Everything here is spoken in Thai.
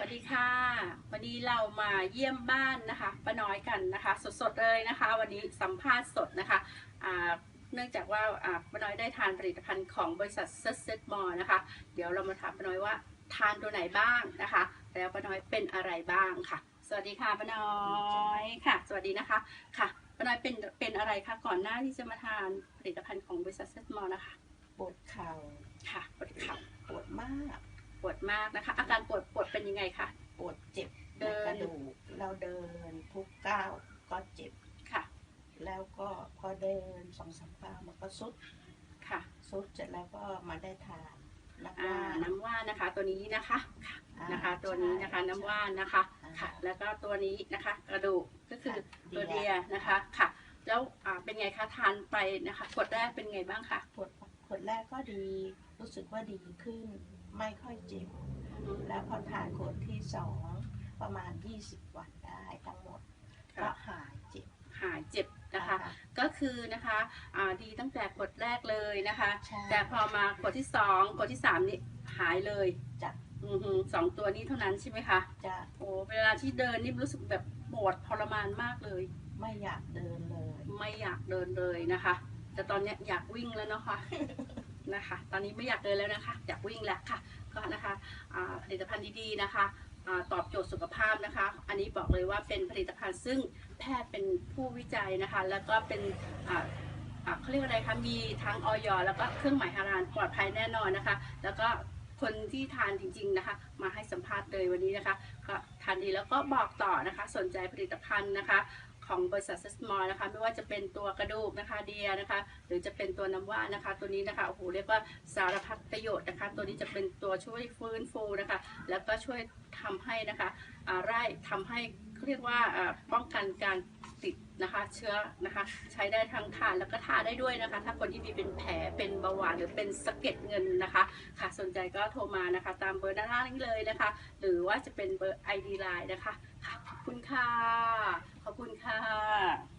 สวัสดีค่ะ วันนี้เรามาเยี่ยมบ้านนะคะป้าน้อยกันนะคะ สดๆเลยนะคะ วันนี้สัมภาษณ์สดนะคะเนื่องจากว่าป้าน้อยได้ทานผลิตภัณฑ์ของบริษัทเซตเซตมอนะคะ เดี๋ยวเรามาถามป้าน้อยว่าทานตัวไหนบ้างนะคะ แล้วป้าน้อยเป็นอะไรบ้างค่ะ สวัสดีค่ะป้าน้อยค่ะ สวัสดีนะคะค่ะป้าน้อยเป็นเป็นอะไรคะก่อนหน้าที่จะมาทานผลิตภัณฑ์ของบริษัทเซตมอนะคะปวดเข่า ค่ะปวดเข่า ปวดมาก ปวดมากนะคะ อาการปวดปวดเป็นยังไงคะปวดเจ็บเดิในนกระดูกเราเดินทุกก้าวก็เจ็บค่ะ แล้วก็พอเดินสองสามก้าวมันก็สุดค่ะสุดเสร็จแล้วก็มาได้ทานนักอ่าว่าน้ำว่านนะคะ ตัวนี้นะคะค่ะอ่านะคะ ตัวนี้นะคะใช่น้ำว่านนะคะอ่าค่ะ แล้วก็ตัวนี้นะคะ กระดูกก็คือค่ะตัวเดีเดียยนะคะค่ะ แล้วอ่าเป็นไงคะทานไปนะคะขวดแรกเป็นไงบ้างคะปวด ขวดแรกก็ดีรู้สึกว่าดีขึ้น ไม่ค่อยเจ็บ แล้วพอทานขวดที่สองประมาณ 20 วันได้ทั้งหมดก็ค่ะหายเจ็บหายเจ็บนะคะอ่าก็คือนะคะอ่าดีตั้งแต่ขวดแรกเลยนะคะใช่แต่พอมาขวดที่สองขวดที่สามนี่หายเลยจะอือหือสองตัวนี้เท่านั้นใช่ไหมคะจะโอ้เวลาที่เดินนี่รู้สึกแบบปวดทรมานมากเลย ไม่อยากเดินเลย ไม่อยากเดินเลยนะคะ แต่ตอนนี้อยากวิ่งแล้วเนาะคะนะคะ ตอนนี้ไม่อยากเดินแล้วนะคะ อยากวิ่งแล้วค่ะ ก็นะคะผลิตภัณฑ์ดีๆนะคะตอบโจทย์สุขภาพนะคะ อันนี้บอกเลยว่าเป็นผลิตภัณฑ์ซึ่งแพทย์เป็นผู้วิจัยนะคะ แล้วก็เป็นเขาเรียกว่าอะไรคะ มีทั้งออยแล้วก็เครื่องหมายฮารานปลอดภัยแน่นอนนะคะ แล้วก็คนที่ทานจริง ๆนะคะ มาให้สัมภาษณ์เลยวันนี้นะคะ ก็ทานดีแล้วก็บอกต่อนะคะ สนใจผลิตภัณฑ์นะคะ ของบริษัทเซสมอลนะคะ ไม่ว่าจะเป็นตัวกระดูกนะคะเดียนะคะ หรือจะเป็นตัวน้ำว่านนะคะ ตัวนี้นะคะโอ้โหเรียกว่าสารพัดประโยชน์นะคะ ตัวนี้จะเป็นตัวช่วยฟื้นฟูนะคะ แล้วก็ช่วยทำให้นะคะไร่ทำให้เรียกว่าป้องกันการติดนะคะเชื้อนะคะใช้ได้ทั้งทานแล้วก็ทาได้ด้วยนะคะ ถ้าคนที่มีเป็นแผลเป็นเบาหวานหรือเป็นสะเก็ดเงินนะคะค่ะสนใจก็โทรมานะคะ ตามเบอร์ด้านล่างนี้เลยนะคะ หรือว่าจะเป็นเบอร์ ID Line นะคะค่ะขอบคุณค่ะ คุณค่ะ